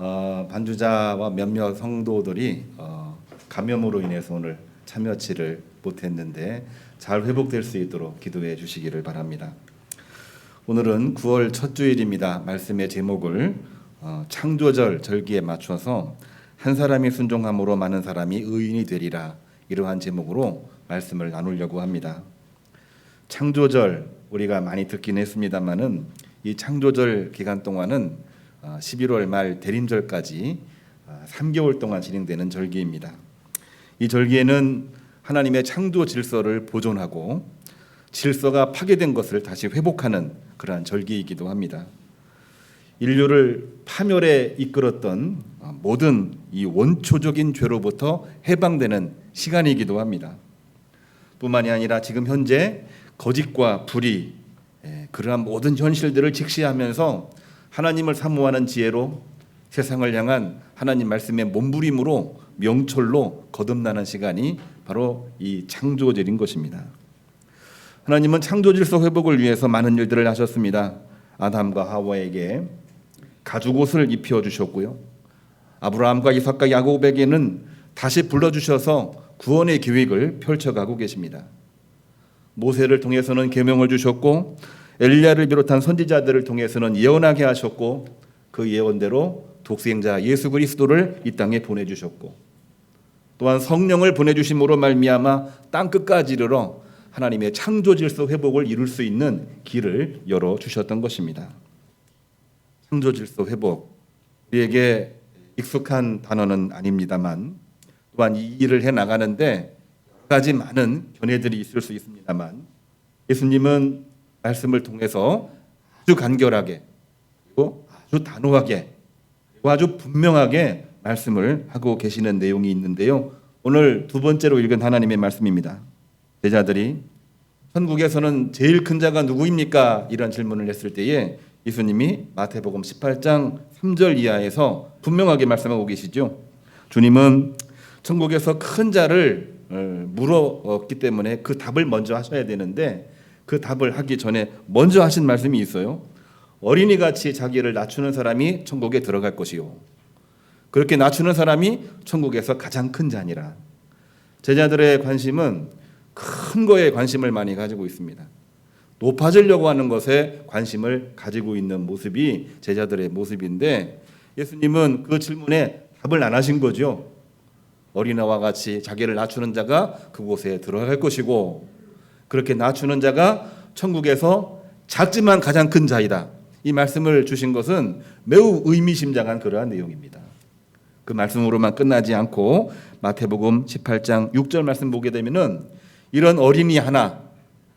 어, 반주자와 몇몇 성도들이 어, 감염으로 인해서 오늘 참여치를 못했는데 잘 회복될 수 있도록 기도해 주시기를 바랍니다. 오늘은 9월 첫 주일입니다. 말씀의 제목을 어, 창조절 절기에 맞춰서 한 사람이 순종함으로 많은 사람이 의인이 되리라 이러한 제목으로 말씀을 나누려고 합니다. 창조절 우리가 많이 듣긴 했습니다만은 이 창조절 기간 동안은 어, 11월 말 대림절까지 어, 3개월 동안 진행되는 절기입니다. 이 절기에는 하나님의 창조 질서를 보존하고 질서가 파괴된 것을 다시 회복하는 그러한 절기이기도 합니다. 인류를 파멸에 이끌었던 어, 모든 이 원초적인 죄로부터 해방되는 시간이기도 합니다. 뿐만이 아니라 지금 현재 거짓과 불의 예, 그러한 모든 현실들을 직시하면서 하나님을 사모하는 지혜로 세상을 향한 하나님 말씀의 몸부림으로 명철로 거듭나는 시간이 바로 이 창조절인 것입니다. 하나님은 창조 질서 회복을 위해서 많은 일들을 하셨습니다. 아담과 하와에게 가죽 옷을 입혀 주셨고요. 아브라함과 이삭과 야곱에게는 다시 불러 주셔서 구원의 계획을 펼쳐 가고 계십니다. 모세를 통해서는 계명을 주셨고 엘리야를 비롯한 선지자들을 통해서는 예언하게 하셨고 그 예언대로 독생자 예수 그리스도를 이 땅에 보내 주셨고 또한 성령을 보내 주심으로 말미암아 땅 끝까지 이르러 하나님의 창조 질서 회복을 이룰 수 있는 길을 열어 주셨던 것입니다. 창조 질서 회복 우리에게 익숙한 단어는 아닙니다만 또한 이 일을 해 나가는데 여러 가지 많은 견해들이 있을 수 있습니다만 예수님은 말씀을 통해서 아주 간결하게 그리고 아주 단호하게 그리고 아주 분명하게 말씀을 하고 계시는 내용이 있는데요. 오늘 두 번째로 읽은 하나님의 말씀입니다. 제자들이 천국에서는 제일 큰 자가 누구입니까? 이런 질문을 했을 때에 예수님이 마태복음 18장 3절 이하에서 분명하게 말씀하고 계시죠. 주님은 천국에서 큰 자를 어, 물었기 때문에 그 답을 먼저 하셔야 되는데 그 답을 하기 전에 먼저 하신 말씀이 있어요. 어린이 같이 자기를 낮추는 사람이 천국에 들어갈 것이요. 그렇게 낮추는 사람이 천국에서 가장 큰 자니라. 제자들의 관심은 큰 거에 관심을 많이 가지고 있습니다. 높아지려고 하는 것에 관심을 가지고 있는 모습이 제자들의 모습인데 예수님은 그 질문에 답을 안 하신 거죠. 어린아와 같이 자기를 낮추는 자가 그곳에 들어갈 것이고 그렇게 낮추는 자가 천국에서 작지만 가장 큰 자이다. 이 말씀을 주신 것은 매우 의미심장한 그러한 내용입니다. 그 말씀으로만 끝나지 않고 마태복음 18장 6절 말씀 보게 되면은 이런 어린이 하나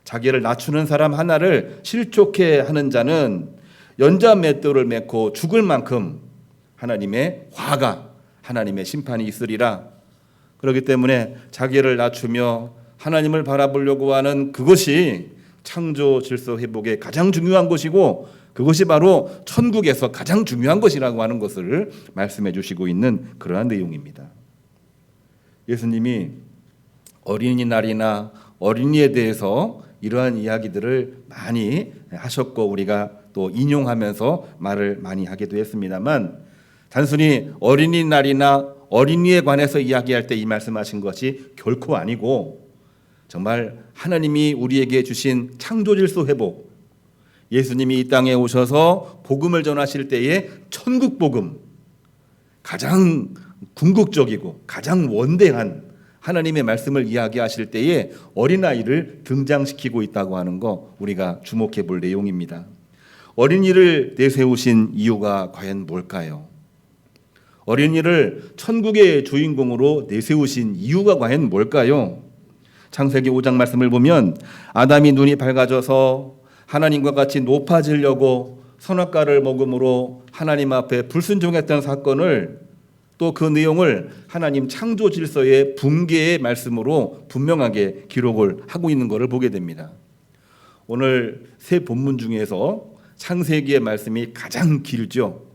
자기를 낮추는 사람 하나를 실족해 하는 자는 연자 맷돌을 맺고 죽을 만큼 하나님의 화가 하나님의 심판이 있으리라. 그렇기 때문에 자기를 낮추며 하나님을 바라보려고 하는 그것이 창조 질서 회복의 가장 중요한 것이고 그것이 바로 천국에서 가장 중요한 것이라고 하는 것을 말씀해 주시고 있는 그러한 내용입니다. 예수님이 어린이날이나 어린이에 대해서 이러한 이야기들을 많이 하셨고 우리가 또 인용하면서 말을 많이 하기도 했습니다만 단순히 어린이날이나 어린이에 관해서 이야기할 때 이 말씀하신 것이 결코 아니고 정말 하나님이 우리에게 주신 창조 질서 회복 예수님이 이 땅에 오셔서 복음을 전하실 때에 천국 복음 가장 궁극적이고 가장 원대한 하나님의 말씀을 이야기하실 때에 어린아이를 등장시키고 있다고 하는 거 우리가 주목해 볼 내용입니다. 어린이를 내세우신 이유가 과연 뭘까요? 어린이를 천국의 주인공으로 내세우신 이유가 과연 뭘까요? 창세기 5장 말씀을 보면 아담이 눈이 밝아져서 하나님과 같이 높아지려고 선악과를 먹음으로 하나님 앞에 불순종했던 사건을 또 그 내용을 하나님 창조 질서의 붕괴의 말씀으로 분명하게 기록을 하고 있는 것을 보게 됩니다. 오늘 세 본문 중에서 창세기의 말씀이 가장 길죠.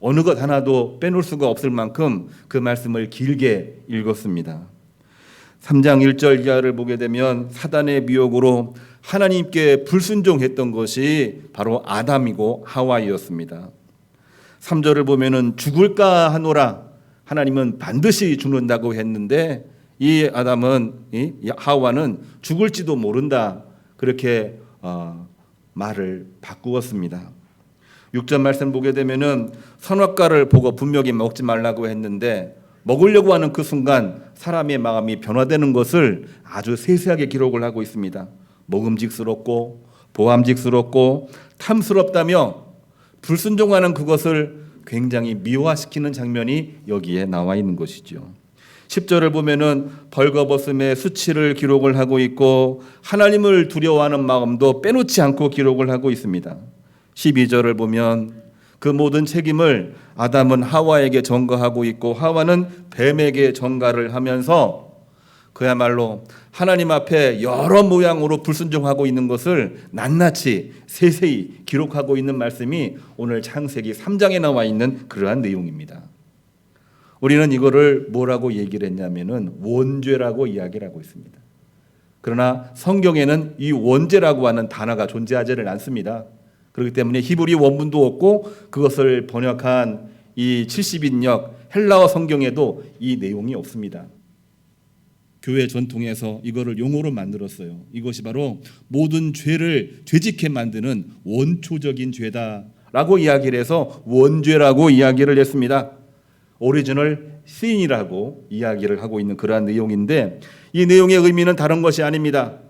어느 것 하나도 빼놓을 수가 없을 만큼 그 말씀을 길게 읽었습니다. 3장 1절 이하를 보게 되면 사단의 미혹으로 하나님께 불순종했던 것이 바로 아담이고 하와이였습니다. 3절을 보면은 죽을까 하노라 하나님은 반드시 죽는다고 했는데 이 아담은 이 하와는 죽을지도 모른다 그렇게 어, 말을 바꾸었습니다. 6절 말씀 보게 되면은 선악과를 보고 분명히 먹지 말라고 했는데 먹으려고 하는 그 순간 사람의 마음이 변화되는 것을 아주 세세하게 기록을 하고 있습니다. 먹음직스럽고 보암직스럽고 탐스럽다며 불순종하는 그것을 굉장히 미화시키는 장면이 여기에 나와 있는 것이죠. 10절을 보면은 벌거벗음의 수치를 기록을 하고 있고 하나님을 두려워하는 마음도 빼놓지 않고 기록을 하고 있습니다. 12절을 보면 그 모든 책임을 아담은 하와에게 전가하고 있고 하와는 뱀에게 전가를 하면서 그야말로 하나님 앞에 여러 모양으로 불순종하고 있는 것을 낱낱이 세세히 기록하고 있는 말씀이 오늘 창세기 3장에 나와 있는 그러한 내용입니다. 우리는 이거를 뭐라고 얘기를 했냐면은 원죄라고 이야기를 하고 있습니다. 그러나 성경에는 이 원죄라고 하는 단어가 존재하지를 않습니다. 그렇기 때문에 히브리 원문도 없고 그것을 번역한 이 70인역 헬라어 성경에도 이 내용이 없습니다. 교회 전통에서 이거를 용어로 만들었어요. 이것이 바로 모든 죄를 죄짓게 만드는 원초적인 죄다라고 이야기를 해서 원죄라고 이야기를 했습니다. 오리지널 신이라고 이야기를 하고 있는 그러한 내용인데 이 내용의 의미는 다른 것이 아닙니다.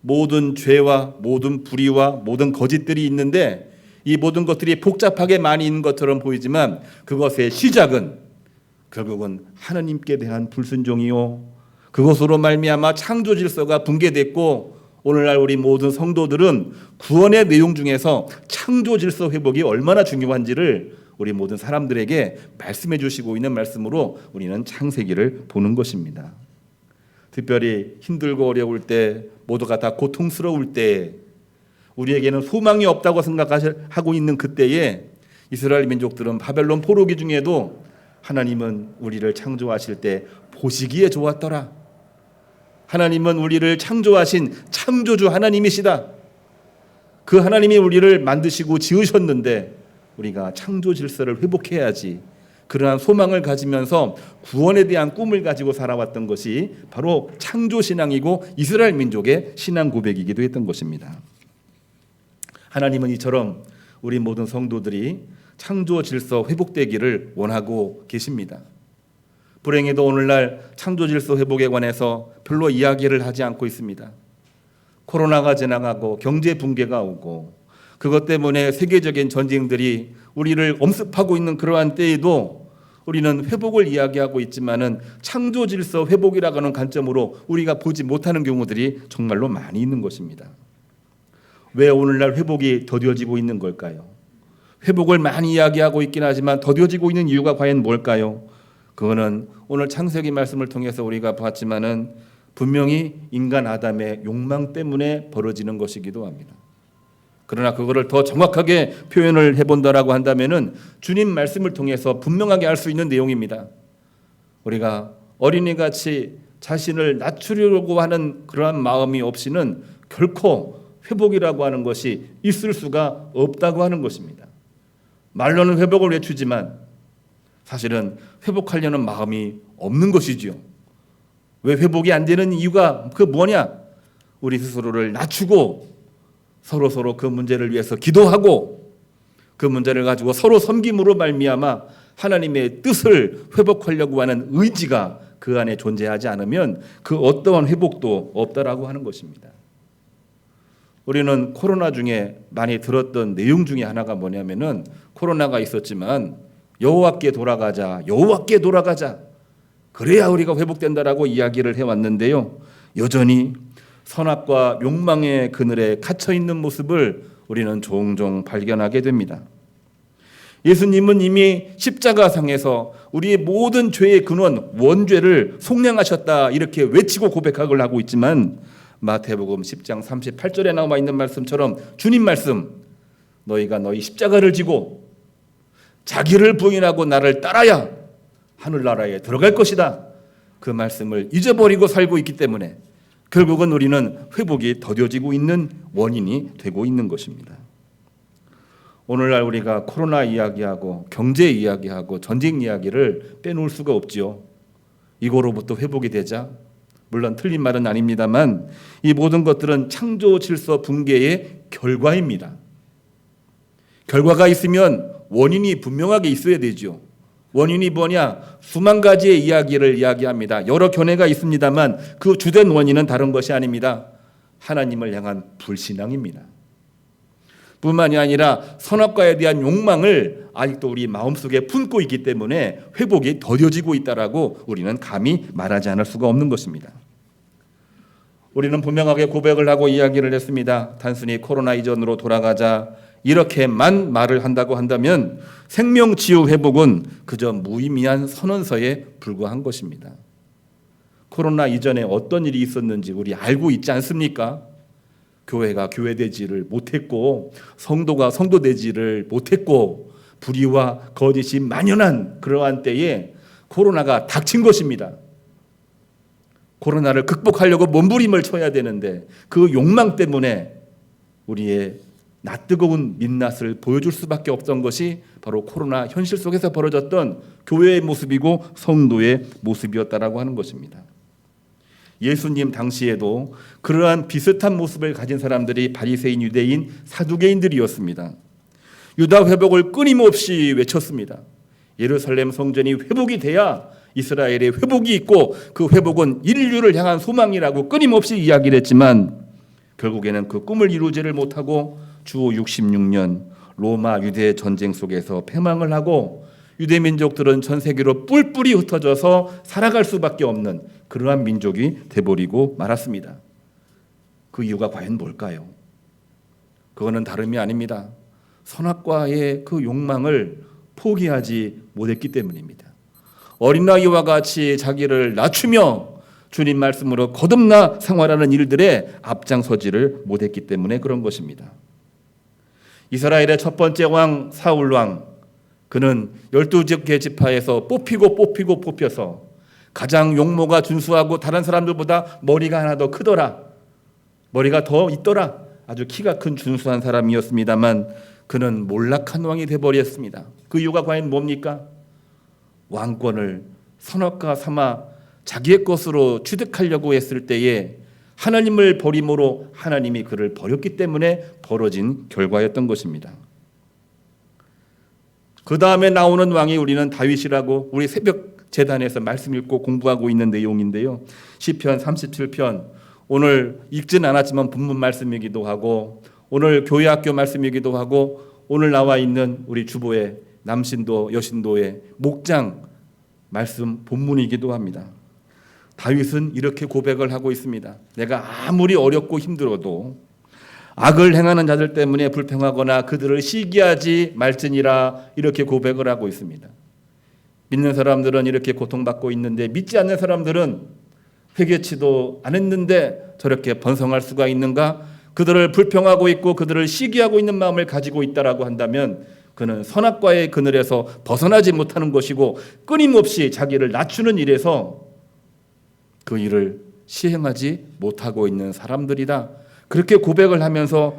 모든 죄와 모든 불의와 모든 거짓들이 있는데 이 모든 것들이 복잡하게 많이 있는 것처럼 보이지만 그것의 시작은 결국은 하나님께 대한 불순종이요 그것으로 말미암아 창조 질서가 붕괴됐고 오늘날 우리 모든 성도들은 구원의 내용 중에서 창조 질서 회복이 얼마나 중요한지를 우리 모든 사람들에게 말씀해 주시고 있는 말씀으로 우리는 창세기를 보는 것입니다. 특별히 힘들고 어려울 때 모두가 다 고통스러울 때 우리에게는 소망이 없다고 생각하고 있는 그때에 이스라엘 민족들은 바벨론 포로기 중에도 하나님은 우리를 창조하실 때 보시기에 좋았더라. 하나님은 우리를 창조하신 창조주 하나님이시다. 그 하나님이 우리를 만드시고 지으셨는데 우리가 창조 질서를 회복해야지. 그러한 소망을 가지면서 구원에 대한 꿈을 가지고 살아왔던 것이 바로 창조 신앙이고 이스라엘 민족의 신앙 고백이기도 했던 것입니다. 하나님은 이처럼 우리 모든 성도들이 창조 질서 회복되기를 원하고 계십니다. 불행히도 오늘날 창조 질서 회복에 관해서 별로 이야기를 하지 않고 있습니다. 코로나가 지나가고 경제 붕괴가 오고 그것 때문에 세계적인 전쟁들이 우리를 엄습하고 있는 그러한 때에도 우리는 회복을 이야기하고 있지만은 창조 질서 회복이라고 하는 관점으로 우리가 보지 못하는 경우들이 정말로 많이 있는 것입니다. 왜 오늘날 회복이 더뎌지고 있는 걸까요? 회복을 많이 이야기하고 있긴 하지만 더뎌지고 있는 이유가 과연 뭘까요? 그거는 오늘 창세기 말씀을 통해서 우리가 봤지만은 분명히 인간 아담의 욕망 때문에 벌어지는 것이기도 합니다. 그러나 그거를 더 정확하게 표현을 해본다라고 한다면은 주님 말씀을 통해서 분명하게 알 수 있는 내용입니다. 우리가 어린이 같이 자신을 낮추려고 하는 그러한 마음이 없이는 결코 회복이라고 하는 것이 있을 수가 없다고 하는 것입니다. 말로는 회복을 외치지만 사실은 회복하려는 마음이 없는 것이지요. 왜 회복이 안 되는 이유가 그 뭐냐? 우리 스스로를 낮추고 서로 서로 그 문제를 위해서 기도하고 그 문제를 가지고 서로 섬김으로 말미암아 하나님의 뜻을 회복하려고 하는 의지가 그 안에 존재하지 않으면 그 어떠한 회복도 없다라고 하는 것입니다. 우리는 코로나 중에 많이 들었던 내용 중에 하나가 뭐냐면은 코로나가 있었지만 여호와께 돌아가자. 여호와께 돌아가자. 그래야 우리가 회복된다라고 이야기를 해 왔는데요. 여전히 선악과 욕망의 그늘에 갇혀 있는 모습을 우리는 종종 발견하게 됩니다. 예수님은 이미 십자가상에서 우리의 모든 죄의 근원 원죄를 속량하셨다 이렇게 외치고 고백을 하고 있지만 마태복음 10장 38절에 나와 있는 말씀처럼 주님 말씀 너희가 너희 십자가를 지고 자기를 부인하고 나를 따라야 하늘나라에 들어갈 것이다. 그 말씀을 잊어버리고 살고 있기 때문에 결국은 우리는 회복이 더뎌지고 있는 원인이 되고 있는 것입니다. 오늘날 우리가 코로나 이야기하고 경제 이야기하고 전쟁 이야기를 빼놓을 수가 없지요. 이거로부터 회복이 되자 물론 틀린 말은 아닙니다만 이 모든 것들은 창조 질서 붕괴의 결과입니다. 결과가 있으면 원인이 분명하게 있어야 되죠. 원인이 뭐냐? 수만 가지의 이야기를 이야기합니다. 여러 견해가 있습니다만 그 주된 원인은 다른 것이 아닙니다. 하나님을 향한 불신앙입니다. 뿐만이 아니라 선악과에 대한 욕망을 아직도 우리 마음속에 품고 있기 때문에 회복이 더뎌지고 있다라고 우리는 감히 말하지 않을 수가 없는 것입니다. 우리는 분명하게 고백을 하고 이야기를 했습니다. 단순히 코로나 이전으로 돌아가자 이렇게만 말을 한다고 한다면 생명 치유 회복은 그저 무의미한 선언서에 불과한 것입니다. 코로나 이전에 어떤 일이 있었는지 우리 알고 있지 않습니까? 교회가 교회되지를 못했고 성도가 성도되지를 못했고 불의와 거짓이 만연한 그러한 때에 코로나가 닥친 것입니다. 코로나를 극복하려고 몸부림을 쳐야 되는데 그 욕망 때문에 우리의 낯 뜨거운 민낯을 보여줄 수밖에 없던 것이 바로 코로나 현실 속에서 벌어졌던 교회의 모습이고 성도의 모습이었다라고 하는 것입니다. 예수님 당시에도 그러한 비슷한 모습을 가진 사람들이 바리새인 유대인 사두개인들이었습니다. 유다 회복을 끊임없이 외쳤습니다. 예루살렘 성전이 회복이 돼야 이스라엘의 회복이 있고 그 회복은 인류를 향한 소망이라고 끊임없이 이야기를 했지만 결국에는 그 꿈을 이루지를 못하고 주 66년 로마 유대 전쟁 속에서 패망을 하고 유대 민족들은 전 세계로 뿔뿔이 흩어져서 살아갈 수밖에 없는 그러한 민족이 돼버리고 말았습니다. 그 이유가 과연 뭘까요? 그거는 다름이 아닙니다. 선악과의 그 욕망을 포기하지 못했기 때문입니다. 어린아이와 같이 자기를 낮추며 주님 말씀으로 거듭나 생활하는 일들에 앞장서지를 못했기 때문에 그런 것입니다. 이스라엘의 첫 번째 왕 사울 왕 그는 열두 개 지파에서 뽑히고 뽑히고 뽑혀서 가장 용모가 준수하고 다른 사람들보다 머리가 하나 더 크더라. 머리가 더 있더라. 아주 키가 큰 준수한 사람이었습니다만 그는 몰락한 왕이 되버렸습니다. 그 이유가 과연 뭡니까? 왕권을 선악과 삼아 자기의 것으로 취득하려고 했을 때에 하나님을 버림으로 하나님이 그를 버렸기 때문에 벌어진 결과였던 것입니다. 그 다음에 나오는 왕이 우리는 다윗이라고 우리 새벽 재단에서 말씀 읽고 공부하고 있는 내용인데요. 시편 37편 오늘 읽진 않았지만 본문 말씀이기도 하고 오늘 교회 학교 말씀이기도 하고 오늘 나와 있는 우리 주보의 남신도 여신도의 목장 말씀 본문이기도 합니다. 다윗은 이렇게 고백을 하고 있습니다. 내가 아무리 어렵고 힘들어도 악을 행하는 자들 때문에 불평하거나 그들을 시기하지 말지니라 이렇게 고백을 하고 있습니다. 믿는 사람들은 이렇게 고통받고 있는데 믿지 않는 사람들은 회개치도 안 했는데 저렇게 번성할 수가 있는가? 그들을 불평하고 있고 그들을 시기하고 있는 마음을 가지고 있다라고 한다면 그는 선악과의 그늘에서 벗어나지 못하는 것이고 끊임없이 자기를 낮추는 일에서 그 일을 시행하지 못하고 있는 사람들이다. 그렇게 고백을 하면서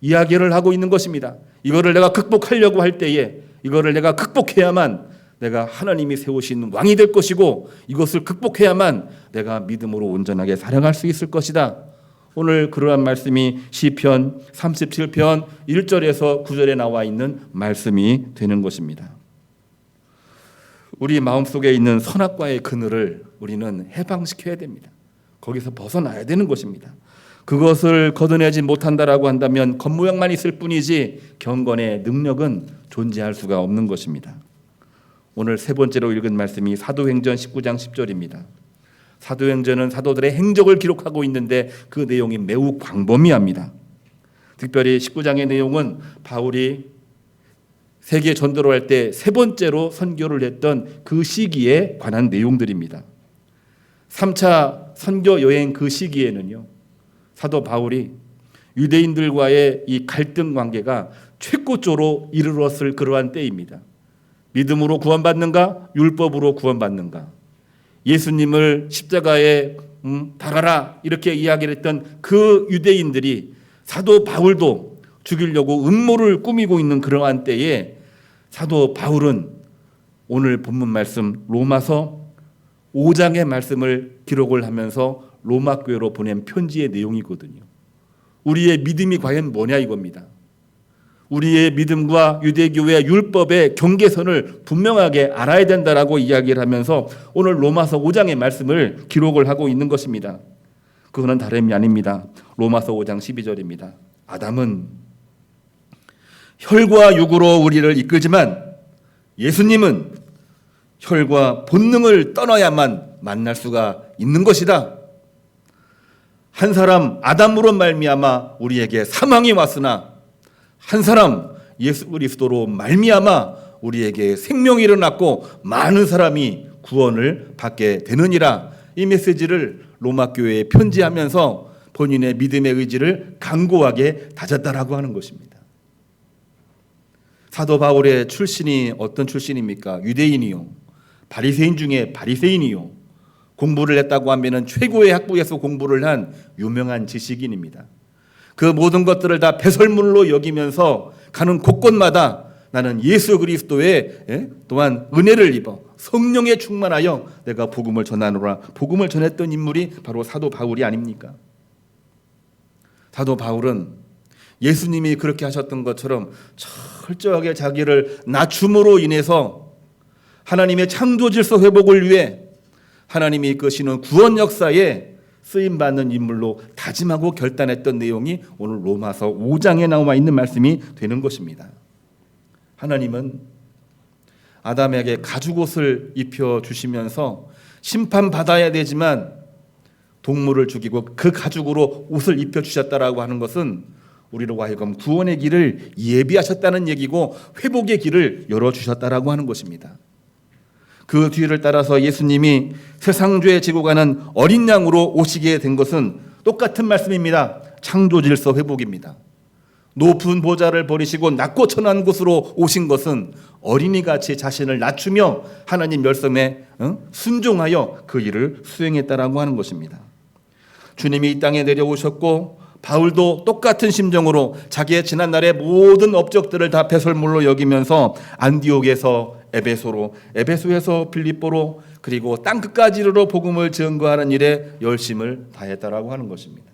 이야기를 하고 있는 것입니다. 이거를 내가 극복하려고 할 때에 이거를 내가 극복해야만 내가 하나님이 세우신 왕이 될 것이고 이것을 극복해야만 내가 믿음으로 온전하게 살아갈 수 있을 것이다. 오늘 그러한 말씀이 시편 37편 1절에서 9절에 나와 있는 말씀이 되는 것입니다. 우리 마음속에 있는 선악과의 그늘을 우리는 해방시켜야 됩니다. 거기서 벗어나야 되는 것입니다. 그것을 걷어내지 못한다라고 한다면 겉모양만 있을 뿐이지 경건의 능력은 존재할 수가 없는 것입니다. 오늘 세 번째로 읽은 말씀이 사도행전 19장 10절입니다. 사도행전은 사도들의 행적을 기록하고 있는데 그 내용이 매우 광범위합니다. 특별히 19장의 내용은 바울이 세계 전도를 할 때 세 번째로 선교를 했던 그 시기에 관한 내용들입니다. 3차 선교 여행 그 시기에는요. 사도 바울이 유대인들과의 이 갈등 관계가 최고조로 이르렀을 그러한 때입니다. 믿음으로 구원받는가? 율법으로 구원받는가? 예수님을 십자가에 음, 달아라 이렇게 이야기를 했던 그 유대인들이 사도 바울도 죽이려고 음모를 꾸미고 있는 그러한 때에 사도 바울은 오늘 본문 말씀 로마서 5장의 말씀을 기록을 하면서 로마 교회로 보낸 편지의 내용이거든요. 우리의 믿음이 과연 뭐냐 이겁니다. 우리의 믿음과 유대교회 율법의 경계선을 분명하게 알아야 된다라고 이야기를 하면서 오늘 로마서 5장의 말씀을 기록을 하고 있는 것입니다. 그거는 다름이 아닙니다. 로마서 5장 12절입니다. 아담은 혈과 육으로 우리를 이끌지만 예수님은 혈과 본능을 떠나야만 만날 수가 있는 것이다. 한 사람 아담으로 말미암아 우리에게 사망이 왔으나 한 사람 예수 그리스도로 말미암아 우리에게 생명이 일어났고 많은 사람이 구원을 받게 되느니라. 이 메시지를 로마 교회에 편지하면서 본인의 믿음의 의지를 강고하게 다졌다라고 하는 것입니다. 사도 바울의 출신이 어떤 출신입니까? 유대인이요. 바리새인 중에 바리새인이요. 공부를 했다고 하면은 최고의 학부에서 공부를 한 유명한 지식인입니다. 그 모든 것들을 다 배설물로 여기면서 가는 곳곳마다 나는 예수 그리스도의 예? 또한 은혜를 입어 성령에 충만하여 내가 복음을 전하노라. 복음을 전했던 인물이 바로 사도 바울이 아닙니까? 사도 바울은 예수님이 그렇게 하셨던 것처럼 철저하게 자기를 낮춤으로 인해서 하나님의 창조 질서 회복을 위해 하나님이 이끄시는 구원 역사에 쓰임 받는 인물로 다짐하고 결단했던 내용이 오늘 로마서 5장에 나와 있는 말씀이 되는 것입니다. 하나님은 아담에게 가죽옷을 입혀 주시면서 심판 받아야 되지만 동물을 죽이고 그 가죽으로 옷을 입혀 주셨다라고 하는 것은 우리로 하여금 구원의 길을 예비하셨다는 얘기고 회복의 길을 열어 주셨다라고 하는 것입니다. 그 뒤를 따라서 예수님이 세상 죄에 지고 가는 어린 양으로 오시게 된 것은 똑같은 말씀입니다. 창조 질서 회복입니다. 높은 보좌를 버리시고 낮고 천한 곳으로 오신 것은 어린이 같이 자신을 낮추며 하나님 열성에 어? 순종하여 그 일을 수행했다라고 하는 것입니다. 주님이 이 땅에 내려오셨고 바울도 똑같은 심정으로 자기의 지난날의 모든 업적들을 다 배설물로 여기면서 안디옥에서 에베소로 에베소에서 빌립보로 그리고 땅 끝까지로 복음을 증거하는 일에 열심을 다했다라고 하는 것입니다.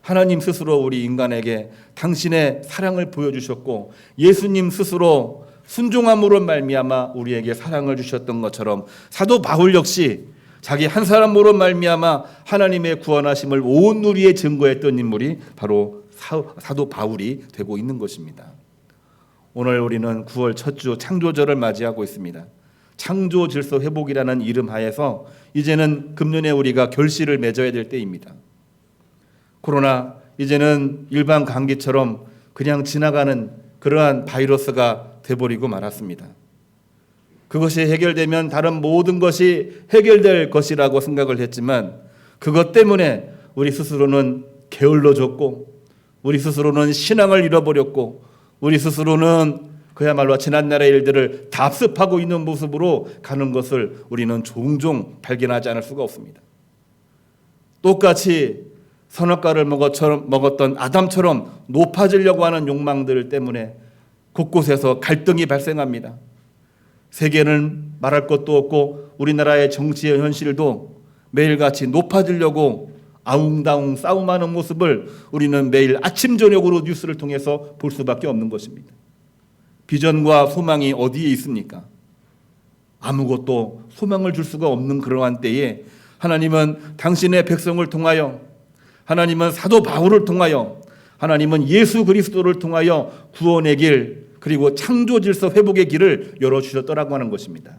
하나님 스스로 우리 인간에게 당신의 사랑을 보여주셨고 예수님 스스로 순종함으로 말미암아 우리에게 사랑을 주셨던 것처럼 사도 바울 역시 자기 한 사람으로 말미암아 하나님의 구원하심을 온 누리에 증거했던 인물이 바로 사도 바울이 되고 있는 것입니다. 오늘 우리는 9월 첫 주 창조절을 맞이하고 있습니다. 창조 질서 회복이라는 이름 하에서 이제는 금년에 우리가 결실을 맺어야 될 때입니다. 코로나 이제는 일반 감기처럼 그냥 지나가는 그러한 바이러스가 돼버리고 말았습니다. 그것이 해결되면 다른 모든 것이 해결될 것이라고 생각을 했지만 그것 때문에 우리 스스로는 게을러졌고 우리 스스로는 신앙을 잃어버렸고 우리 스스로는 그야말로 지난날의 일들을 답습하고 있는 모습으로 가는 것을 우리는 종종 발견하지 않을 수가 없습니다. 똑같이 선악과를 먹었던 아담처럼 높아지려고 하는 욕망들 때문에 곳곳에서 갈등이 발생합니다. 세계는 말할 것도 없고 우리나라의 정치의 현실도 매일같이 높아지려고 아웅다웅 싸움하는 모습을 우리는 매일 아침 저녁으로 뉴스를 통해서 볼 수밖에 없는 것입니다. 비전과 소망이 어디에 있습니까? 아무것도 소망을 줄 수가 없는 그러한 때에 하나님은 당신의 백성을 통하여 하나님은 사도 바울을 통하여 하나님은 예수 그리스도를 통하여 구원의 길 그리고 창조 질서 회복의 길을 열어 주셨더라고 하는 것입니다.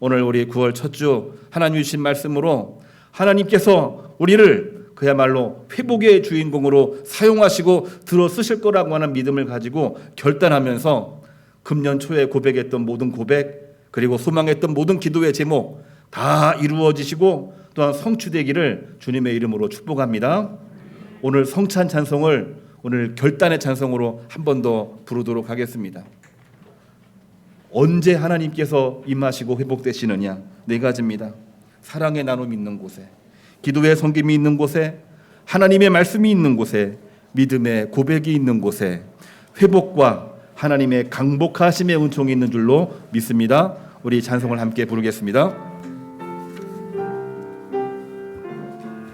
오늘 우리 9월 첫 주 하나님 주신 말씀으로 하나님께서 우리를 그야말로 회복의 주인공으로 사용하시고 들어 쓰실 거라고 하는 믿음을 가지고 결단하면서 금년 초에 고백했던 모든 고백 그리고 소망했던 모든 기도의 제목 다 이루어지시고 또한 성취되기를 주님의 이름으로 축복합니다. 오늘 성찬 찬송을 오늘 결단의 찬송으로 한 번 더 부르도록 하겠습니다. 언제 하나님께서 임하시고 회복되시느냐 네 가지입니다. 사랑의 나눔이 있는 곳에, 기도의 섬김이 있는 곳에, 하나님의 말씀이 있는 곳에, 믿음의 고백이 있는 곳에 회복과 하나님의 강복하심의 은총이 있는 줄로 믿습니다. 우리 찬송을 함께 부르겠습니다.